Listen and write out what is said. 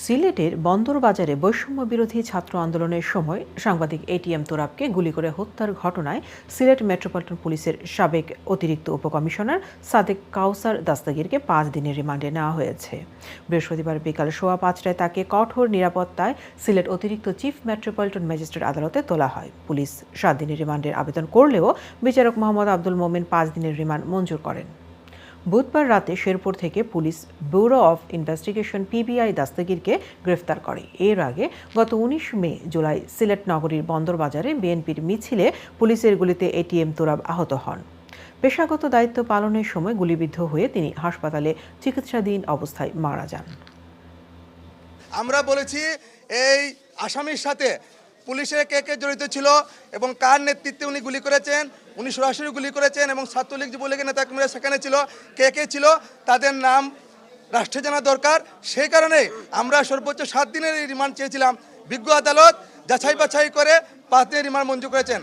সিলেটের বন্দরবাজারে বৈষম্য বিরোধী ছাত্র আন্দোলনের সময় সাংবাদিক এটিএম তোরাবকে গুলি করে হত্যার ঘটনায় সিলেট মেট্রোপলিটন পুলিশের সাবেক অতিরিক্ত উপকমিশনার সাদেক কাউসার দাস্তাগিরকে পাঁচ দিনের রিমান্ডে নেওয়া হয়েছে। বৃহস্পতিবার বিকাল সোয়া পাঁচটায় তাকে কঠোর নিরাপত্তায় সিলেট অতিরিক্ত চিফ মেট্রোপলিটন ম্যাজিস্ট্রেট আদালতে তোলা হয়। পুলিশ সাত দিনের রিমান্ডের আবেদন করলেও বিচারক মোহাম্মদ আব্দুল মোমেন পাঁচ দিনের রিমান্ড মঞ্জুর করেন। বুধবার রাতে শেরপুর থেকে police bureau of investigation PBI দাস্তাগিরকে গ্রেফতার করে। এর আগে গত উনিশ মে জুলাই সিলেট নগরীর বন্দরবাজারে বিএনপির মিছিলে পুলিশের গুলিতে এটিএম তোরাব আহত হন। পেশাগত দায়িত্ব পালনের সময় গুলিবিদ্ধ হয়ে তিনি হাসপাতালে চিকিৎসাধীন অবস্থায় মারা যান। আমরা বলেছি এই আসামির সাথে পুলিশের কে কে জড়িত ছিল এবং কার নেতৃত্বে উনি গুলি করেছেন, উনি সরাসরি গুলি করেছেন এবং ছাত্রলীগ যুবলীগের নেতাকর্মীরা সেখানে ছিল, কে কে ছিল, তাদের নাম রাষ্ট্রে জানা দরকার। সেই কারণে আমরা সর্বোচ্চ সাত দিনের রিমান্ড চেয়েছিলাম। বিজ্ঞ আদালত যাছাই বাছাই করে পাঁচ দিনের রিমান্ড মঞ্জুর করেছেন।